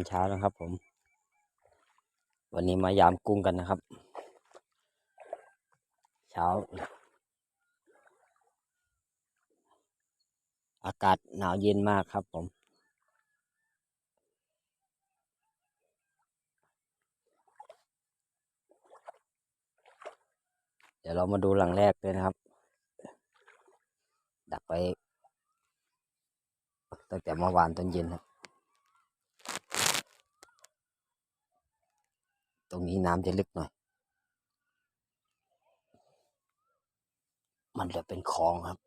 สวัสดีตอนเช้านะครับ ผม วันนี้มายามกุ้งกันนะครับ เช้า อากาศหนาวเย็นมากครับ ผมเดี๋ยวเรามาดูหลังแรกเลยนะครับ ดักไปตั้งแต่เมื่อวานตอนเย็นครับ ตรงนี้น้ำจะลึกหน่อย มันจะเป็นคลองครับ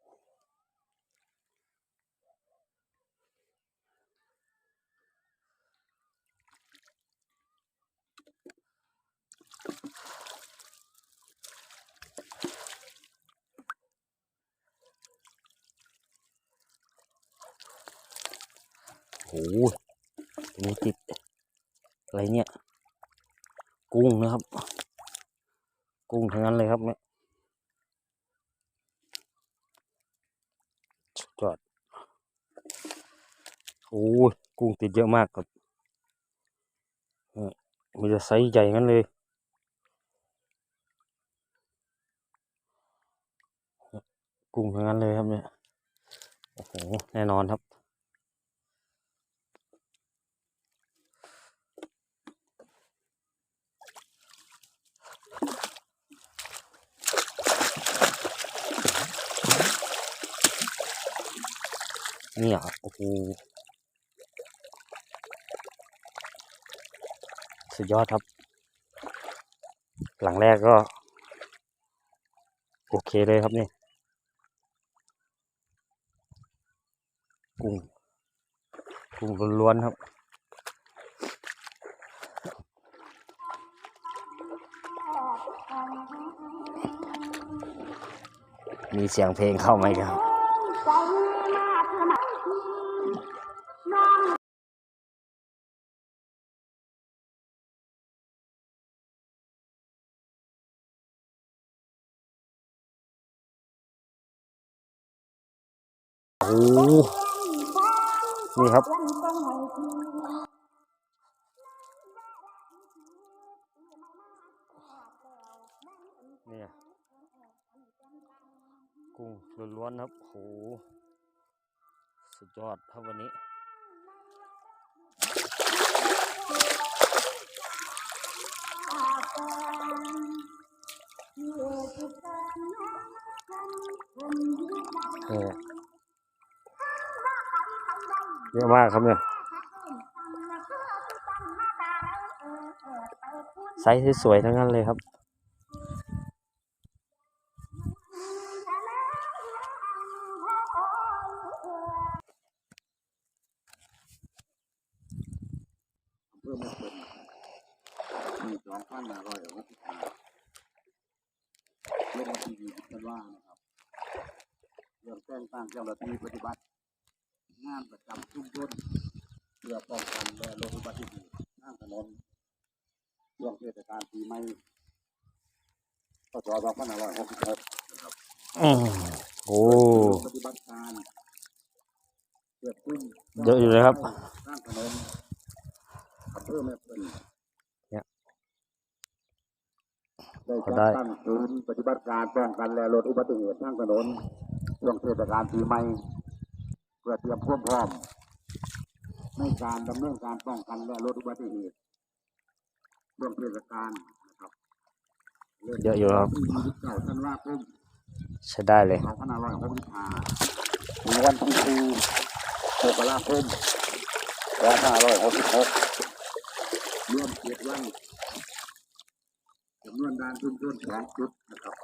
โอ้โหตรงนี้ติด อะไรเนี่ย กุ้งนะครับ กุ้งทั้งนั้นเลยครับเนี่ยสุดยอดโอ้ยกุ้งติดเยอะมากครับมีแต่ไซส์ใหญ่งั้นเลยกุ้งทั้งนั้นเลยครับเนี่ย โอ้โห แน่นอนครับ เนี่ยโอ้โหสุดยอดครับ หลังแรกก็ โอเคเลยครับนี่กุ้งกุ้งล้วนๆครับมีเสียงเพลงเข้าไหมครับ โอ้นี่ครับเนี่ยกุ้งล้วนๆครับโหสุดยอดครับวันนี้เนี่ย เยอะมากครับเนี่ยไซส์สวยๆทั้งนั้นเลยครับ เพื่อไม่เป็นมีสองพันห้าร้อยหกสิบห้าลงมาทีวีกันว่านะครับ เรื่องแต่งตั้งเจ้าหน้าที่ปฏิบัติ งานประจำชุมชน เพื่อป้องกันและลดอุบัติเหตุทางถนนช่วงเทศกาลปีใหม่พศ2566นะครับอืมโอ้ปฏิบัติการเกิดขึ้นเยอะอยู่เลยครับทางถนนอำเภอแม่เปิลเนี่ยได้ก็จัดได้ตั้งศูนย์ปฏิบัติการป้องกันและลดอุบัติเหตุทางถนนช่วงเทศกาลปีใหม่เพื่อเตรียมความพร้อม ในการดำเนินการป้องกันและลดอุบัติเหตุช่วงเทศกาลนะครับเยอะอยู่ครับที่29ธันวาคมใช้ได้เลย2565ถึงวันที่4มกราคม2566รวมเจ็ดวันจำนวนด่านชุมชนสองจุดนะครับ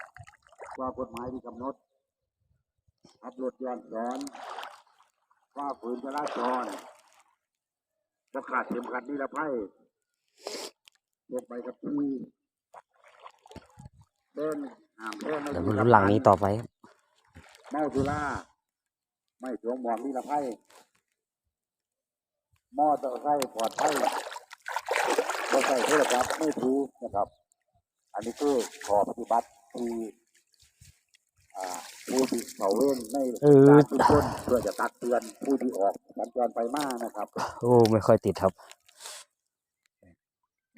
ว่ากฎหมายที่กำหนดขับรถย้อนสอนว่าฝืนจราจร ประกาศเข็มขัดนิรภัยลงไปกับที่เดินห่างแค่ไม่เดี๋ยวถึมางลุ้นหลังนี้ต่อไปครับเมาสุราไม่สวมหมวกนิรภัยมอเตอร์ไซค์ปลอดภัยไม่ใส่โทรศัพท์ไม่ถูนะครับ อันนี้คือขอปฏิบัติที่อ่า ผู้ที่เขาเว้นในเออ การทุกคนเพื่อจะตักเตือนผู้ที่ออกสัญจรไปมานะครับโอ้ไม่ค่อยติดครับ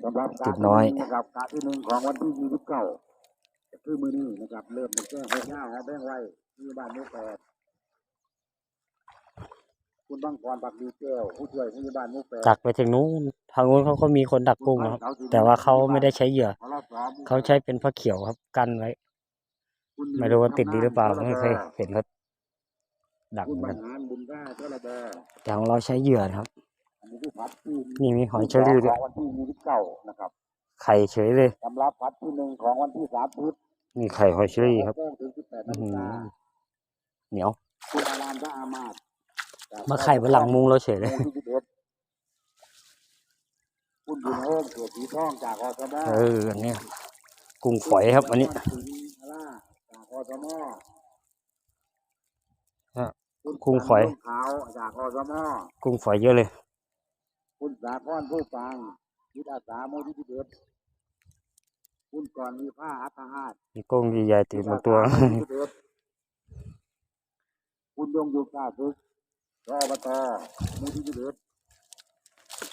สำหรับติการดน้อยที่หงนะครับการที่หนึ่งของวันที่ยี่สิบเก้าคือมือนี้นะครับ เริ่มเป็นแก้หกห้าหอแบ่งไว้ที่บ้านหมู่แปดคุณบังกรปักดีแก้วผู้ช่วยผู้ใหญ่บ้านหมู่แปดดักไปถึงนู้นทางนู้นเขาก็มีคนดักกุ้งนะครับ แต่ว่าเขาไม่ได้ใช้เหยื่อ ขอรับสอบเขาใช้เป็นผ้าเขียวครับ กันไว้คุณ ไม่รู้ว่าติดดีหรือเปล่าไม่เคยเห็นเขาดักคุณเหมือนบรกัรนหารบุญกล้าเจ้าระเบอแต่ของเราใช้เหยื่อนะครับอันนี้คือพัดที่นี่มีหอยเชอรี่ด้วยของวันที่ยี่สิบเก้านะครับไข่เฉยเลยสำหรับพัดที่หนึ่งของวันที่สามพุธนี่ไข่หอยเชอรี่ครับโมงถึงสิบแปดอื้นาอฬิหือกาเหนียวคุณอารามพระอามาตย์มาไข่บนหลังมุงเราเฉยเลยหมู่ที่สิบเอ็ดคุณบุญโฮมเกิดสีทองจากอสมเอออันเนี้ยกุ้งฝอยครับอันนี้คุณ อาล่าจากอสมฮะคุณกุ้งฝอยขาวจากอสมกุ้งฝอยเยอะเลย คุณสาคอนผู้ฟังจิตอาสาโมที่สิบเอ็ดคุณก่อนมีผ้าอัตหาดมีกุ้งใหญ่ๆติดบนตัว คุณยงยุกตาซึกรอบตมูที่สิบเอ็ด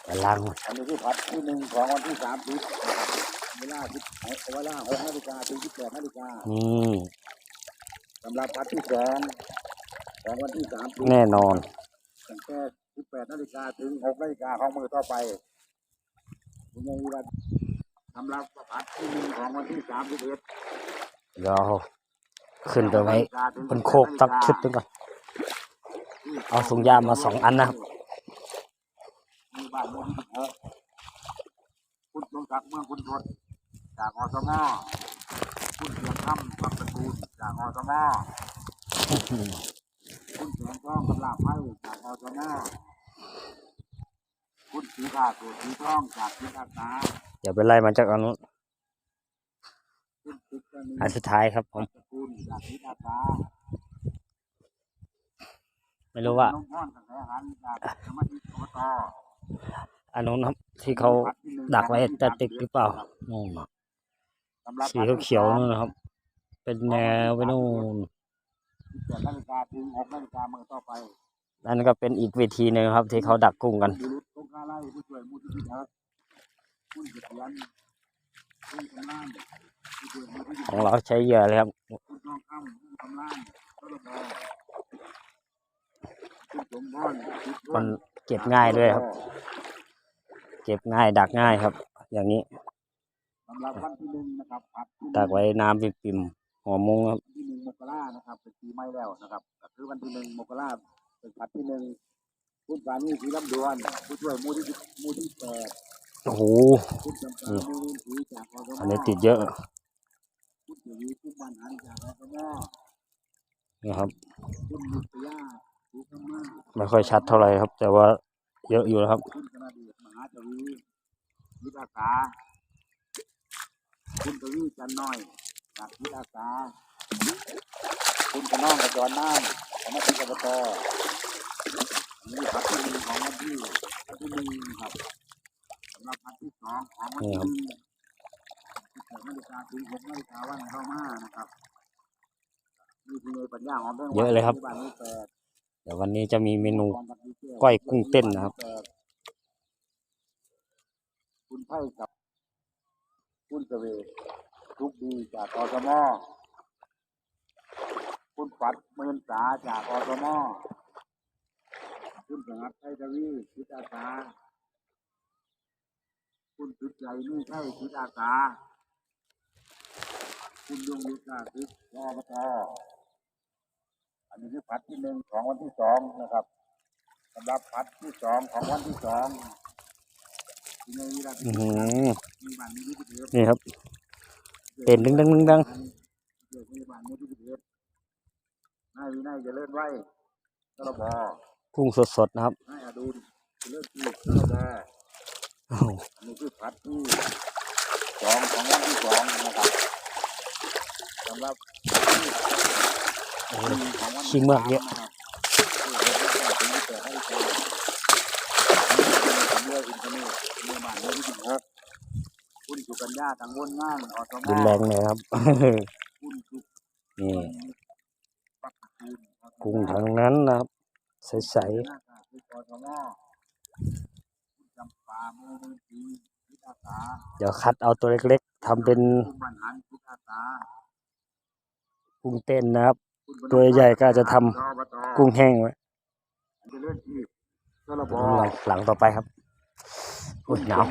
แต่ล้างอันนี้คือพัดที่หนึ่งของวันที่สามสิบเวลาสิบเวลาหกนาฬิกาถึงสิบแปดนาฬิกานี่ สำหรับพัดที่สองของวันที่สามสิบแน่นอนตั้งแต่สิบแปดนาฬิกาถึงหกนาฬิกาของมือต่อไปคุณยังมีวันสำหรับพัดที่หนึ่งของวันที่สามสิบเอ็ดเดี๋ยวเอาขึ้นไปไว้บนโคกสักชุดหนึงก่อน เอาถุงยางมาสองอันนะครับ มีบ้านหมู่ที่สิบหกคุณจงศักดิ์เมืองคุณทศจากอสม คุณเสียงคำพักตระกูลจากอสมคุณเสียงทองกำลาไม้จากอสมคุณสีขาเกิดสีทองจากจิตอาสาเดี๋ยวไปไล่มาจากอันนู้นคุณติดจะมีอันสุดท้ายครับผมตระกูลจากจิตอาสาไม่รู้ว่า น้องพ่อนสังแสหันจากสมาชิกอบตอันนู้นครับที่เขาดักไว้จะติดหรือเปล่านู่นน่ะ สำหรับสีเขียวๆนู่นนะครับ เป็นแนวไปนู่นสิบแปดนาฬิกาถึงหกนาฬิกาเมื่อต่อไปนั่นก็เป็นอีกวิธีหนึ่งครับ ที่เขาดักกุ้งกันบุรุษตรงกาไล่ผู้ช่วยมูลที่สิบหกคุณเกียรติยันคุณกำลังผู้ช่วยมูลที่สิบขหองกเราใช้เหยื่อเลยครับคุณทองคำคุณกำลังก็ระบอคุณสมพรจิตรมันเก็บง่ายด้วยครับ เก็บง่ายดักง่ายครับ อย่างนี้ สำหรับวันที่หนึ่งนะครับผัดที่หนึ่งดักไว้น้ำปิ่มๆหัวมุงครับ วันที่หนึ่งมกรานะครับเป็นปีใหม่แล้วนะครับก็คือวันที่หนึ่งมกราเป็นผัดที่หนึ่งคุณปราณีศรีลำดวนผู้ช่วยมูลที่สิบมูลที่แปดโอ้โห คุณจำปามูลศรีจากอสมอันนี้ติดเยอะคุณเสวีคุณบ้านหันจากอสมนี่ครับ คุณยุทธยาสุขมาไม่ค่อยชัดเท่าไหร่ครับ แต่ว่าเยอะอยู่นะครับ คุณธนเดชมหาทวีวิทยาสา คุณทวีจันน้อยจากวิทยาสา คุณขน้องกระจรน้ำสมาชิกอบตอันนี้พัดที่หนึ่งของวันที่พัดที่หนึ่งครับสำหรับพัดที่สองของวันที่หนึ่งสิบแปดนาฬิกาถึงหกนาฬิกาวันเข้ามานะครับนี่คือปัญญาของเรื่องเยอะเลยครับที่บ้านนี้แปดเดี๋ยววันนี้จะมีเมนูก้อยกุ้งเต้นนะครับ คุณไพ่กับ คุณเสวกทุกดีจากอสมอคุณปัดเมินสาจากอสมอคุณสงัดไทยทวีจิตอาสาคุณสุดใจนี่ใช่จิตอาสาคุณยงยุทธาทิพย์รอบตอันนี้คือพัดที่หนึ่งของวันที่สองนะครับสำหรับพัดที่สองของวันที่สอง อืมนี่ครับเต้นดึงดึงดึงดึงเกิดมีบ้านมีที่เดียวนายวินัยจะเลื่อนไว้กระบอกุ้งสดๆนะครับนายอดูลเลื่อนที่กระบออันนี้คือพัดที่สองของวันที่สองนะครับสำหรับพัดที่โอ้โหหนึ่งมือกเยอะสามนะครับคือเดือนที่แปดถึงที่แปดให้เจอนี่คือเรืออินเทอร์เน็ต นเรือที่สิบหกคุณสุกัญญาทางวนงานอสมรุนแรงเลยครับ คุณสุนี่กุ้งทั้งนั้นนะครับ ใสหน้ากากที่กทมคุณจำปาโมมือจีพิทอาสาๆเดี๋ยวคัดเอาตัวเล็กๆทำเป็นคุณบรรหารพิทอาสากุ้งเต้นนะครับคุณบรรตัวใหญ่ก็อาจจะทำอบตกุ้งแห้งไว้จะเลื่อนที่กระบหลังหลังต่อไปครับ อุ้ยหนาว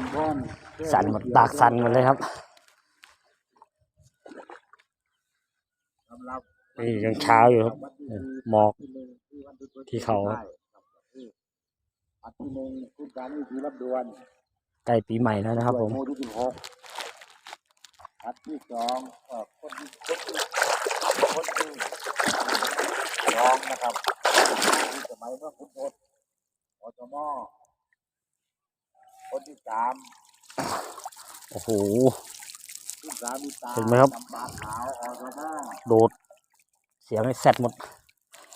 สั่นหมดปากสั่นหมดเลยครับนี่ยังเช้าอยู่ครับหมอกที่เขาใกล้ปีใหม่แล้วนะครับผมอันที่สองคนที่คนที่คนที่สองนะครับสมัยเมื่อคุณพลอสม คนที่สามโอ้โหคุณสามีตาเห็นไหมครับจำปาขาวอสมโดด เสียงไอ้แซดหมด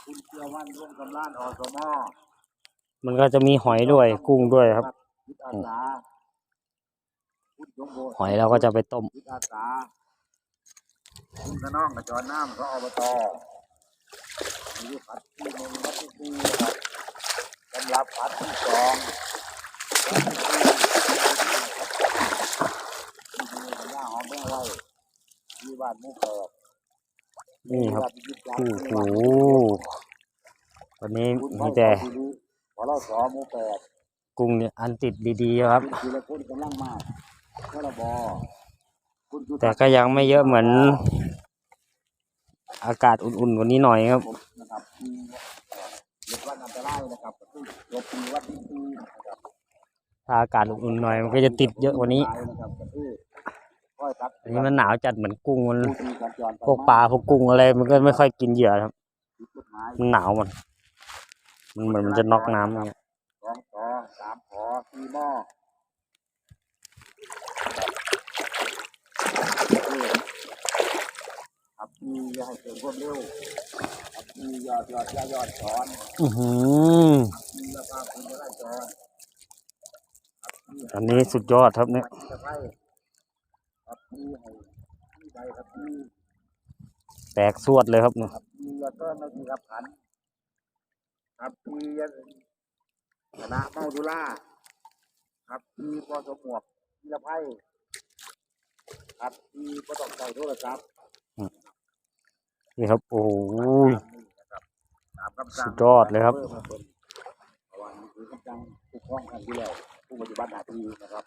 คุณเชื่อวันร่วมกำลานอสมมันก็จะมีหอยด้วย กุ้งด้วยครับ จิตอาสาคุณยงโบหอยเราก็จะไปต้ม จิตอาสาคุณกระน้องกระจรน้ำเขาอบตมีผัดที่หนึ่งผัดที่สี่นะครับสำหรับผัดที่สอง นหมุกแปดนี่ครับที่บ้านโอ้โหวันนี้คุณมีแต่พอเราสอหมูแปดกุ้งเนี่ยอันติดดีๆครับคุณธีรพลกำลังมากพรบคุณสุแต่ก็ยังไม่เยอะเหมือน อากาศอุ่นๆกวันนี้หน่อยครับผมนะครับที่เรียกว่าอันตรายนะครับก็คือลบปีวัดที่ปีนะครับ ถ้าอากาศอุ่นๆหน่อยมันก็จะติดเยอะกว่านี้อันนี้มันหนาวจัดเหมือนกุ้งมันผู้พวกปลาพวกกุ้งอะไรมันก็ไม่ค่อยกินเหยื่อครับ มันหนาวมัน มันเหมือนมันจะน็อกน้ำเงี้ยสองขอสามขอสี่หม้อครับที่อย่าให้เกิดความเร็วครับที่ยอดยอดยอดยอดสอนอือหือที่ยาภาคุณจะได้สอน อันนี้สุดยอดครับเนี่ยจะให้ครับที่ให้ที่ใดครับที่แตกสวดเลยครับเนี่ยครับที่ยอดต้นไม่มีรับขันครับที่ยคณะเมาดุล่าครับที่ปอสมหมวกที่ละไพ่ครับที่ก็ต้องใส่โทรศัพท์นี่ครับ โอ้โหนะครับตามคำสั่งสุดยอดเลยครับพิ่มมาเป็นเพราะว่านี่คือคำสั่งผู้ครองกันที่แล้ว ผู้ปฏิบัติหน้าที่นะครับ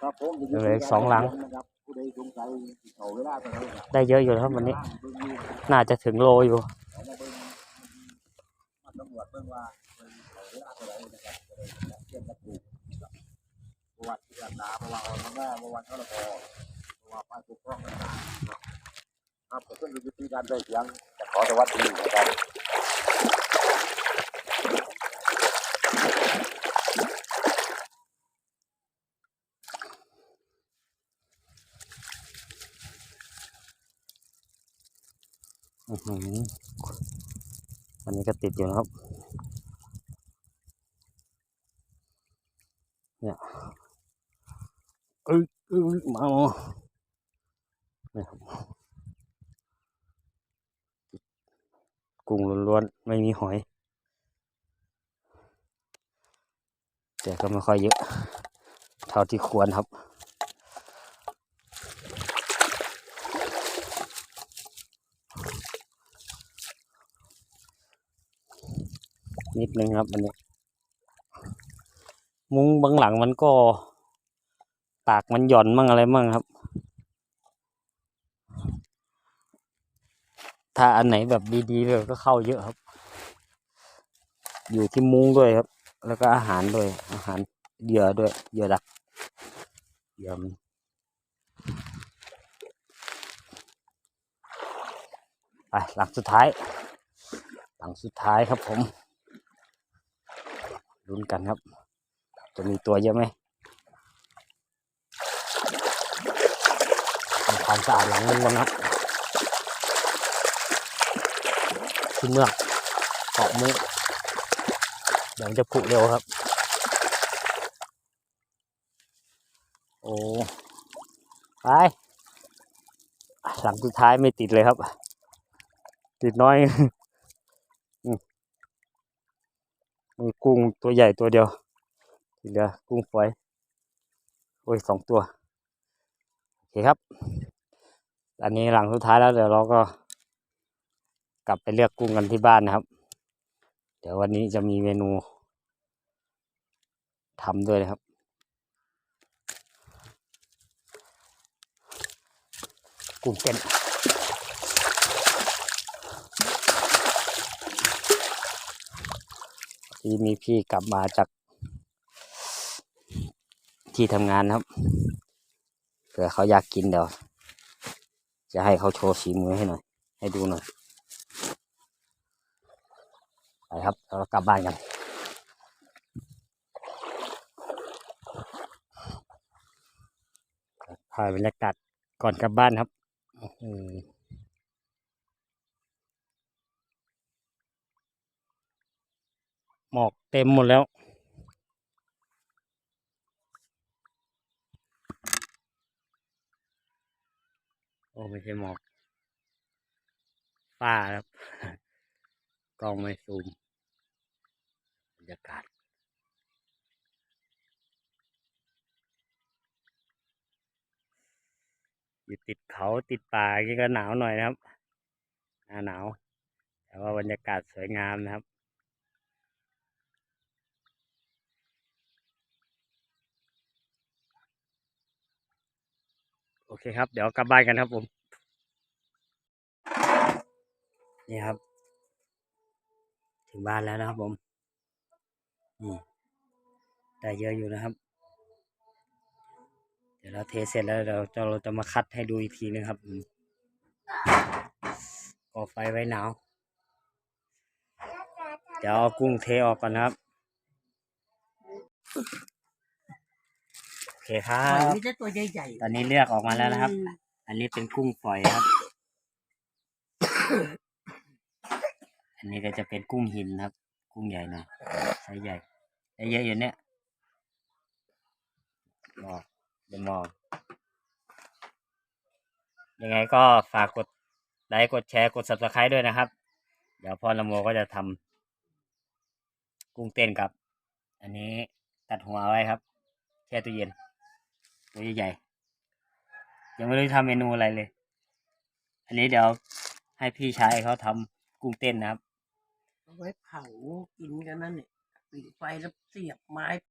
ครับผมจะเหลืออีกสองหลัง นะครับผู้ใดสงสัยเขาเวลาเท่าไหร่ครับได้เยอะอยู่นะครับวันนี้เบิ่งอยู่น่าจะถึงโลอยู่ เอามาเบิ่งมาตำรวจเบิ่งว่าเบิ่งเขาเวลาเท่าไหร่นะครับจะได้จัดเทียบกับถูกนะครับประวัติที่อันดาประวัติออนแม่ประวัติเขาละพอประวัติฝ่ายปกครองต่างๆนะครับครับผมก็อยู่ที่การได้เสียงจะขอสวัสดีนะครับ อันนี้ก็ติดอยู่นะครับ เนี่ยเอ้ยเอ้ยมาเนี่ยครับกุ้งล้วนๆ ไม่มีหอย แต่ก็ไม่ค่อยเยอะ เท่าที่ควรครับ นิดนึงครับอันนี้ มุ้งบางหลังมันก็ปากมันหย่อนมั่งอะไรมั่งครับ ถ้าอันไหนแบบดีๆเลยก็เข้าเยอะครับ อยู่ที่มุ้งด้วยครับ แล้วก็อาหารด้วย อาหารเหยื่อด้วยเหยื่อดักเหยื่อมันไปหลังสุดท้าย หลังสุดท้ายครับผม ลุ้นกันครับ จะมีตัวเยอะไหมทำความสะอาดหลังนึงก่อนครับขึ้นเมือกเกาะมุ้งเดี๋ยวจะผุเร็วครับ โอ้ไปหลังสุดท้ายไม่ติดเลยครับ ติดน้อย มีกุ้งตัวใหญ่ตัวเดียวที่เหลือกุ้งฝอยโอ้ยสองตัว โอเคครับ อันนี้หลังสุดท้ายแล้วเดี๋ยวเราก็ กลับไปเลือกกุ้งกันที่บ้านนะครับ เดี๋ยววันนี้จะมีเมนูทำด้วยนะครับกุ้งเต้น ที่มีพี่กลับมาจาก ที่ทำงานครับเผื่อเขาอยากกินเดี๋ยว จะให้เขาโชว์ฝีมือให้หน่อย ให้ดูหน่อยไปครับเรากลับบ้านกันถ่ายบรรยากาศก่อนกลับบ้านครับ อื้อ หมอกเต็มหมดแล้ว โอ้ไม่ใช่หมอกฟ้าครับกล้องไม่ซูมบรรยากาศอยู่ติดเขาติดป่าอย่างนี้ก็หนาวหน่อยนะครับหน้าหนาว แต่ว่าบรรยากาศสวยงามนะครับ เคครับ เดี๋ยวกลับบ้านกันครับผม นี่ครับ ถึงบ้านแล้วนะครับผมนี่ได้เยอะอยู่นะครับ เดี๋ยวเราเทเสร็จแล้วเราจะเราจะมาคัดให้ดูอีกทีนึงครับอืมก่อไฟไว้หนาว เดี๋ยวเอากุ้งเทออกก่อนนะครับ เคครัหอยบมีแต่ตัวใหญ่ๆตอนนี้เลือกออกมาแล้วนะครับ อืมอันนี้เป็นกุ้งฝอยครับ อันนี้ก็จะเป็นกุ้งหินครับ กุ้งใหญ่หน่อยไซส์ใหญ่ได้เยอะอยู่เนี่ยมองเดี๋ยวมอง ยังไงก็ฝากกดไลค์กดแชร์กด subscribe ด้วยนะครับ เดี๋ยวพ่อละโมก็จะทำกุ้งเต้นกับ อันนี้ตัดหัวไว้ครับ แช่ตู้เย็น ตัวใหญ่ๆยังไม่ได้ทำเมนูอะไรเลย อันนี้เดี๋ยวให้พี่ชายเขาทำกุ้งเต้นนะครับ เอาไว้เผากินกันนั่นเนี่ยปิดไฟแล้วเสียบไม้